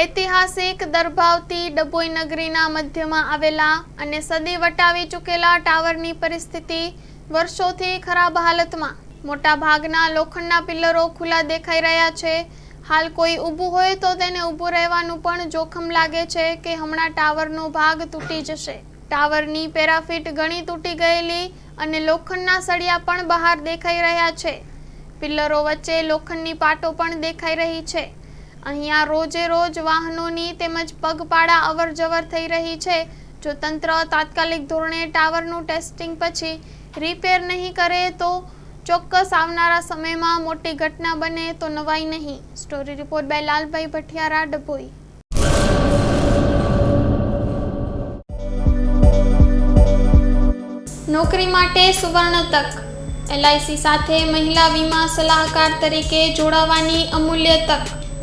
ઐતિહાસિક દરભાવતી ડભોઈ નગરીના મધ્યમાં આવેલા અને સદી વટાવી ચૂકેલા ટાવરની પરિસ્થિતિ વર્ષોથી ખરાબ હાલતમાં. મોટા ભાગના લોખંડના પિલ્લરો ખુલ્લા દેખાઈ રહ્યા છે. હાલ કોઈ ઊભું હોય તો તેને ઊભું રહેવાનું પણ જોખમ લાગે છે કે હમણાં ટાવરનો ભાગ તૂટી જશે. ટાવરની પેરાફીટ ઘણી તૂટી ગયેલી અને લોખંડના સળિયા પણ બહાર દેખાઈ રહ્યા છે. પિલ્લરો વચ્ચે લોખંડની પાટો પણ દેખાઈ રહી છે. અહીંયા રોજે રોજ વાહનોની તેમજ પગપાળા અવર જવર થઈ રહી છે. જો તંત્ર તાત્કાલિક ધોરણે ટાવરનું ટેસ્ટિંગ પછી રિપેર નહીં કરે તો ચોક્કસ આવનારા સમયમાં મોટી ઘટના બને તો નવાઈ નહીં. Story report by Lalbhai Bhathiyara, Dabhoi. નોકરી માટે સુવર્ણ તક. એલઆઈસી સાથે મહિલા વીમા સલાહકાર તરીકે જોડાવાની અમૂલ્ય તક.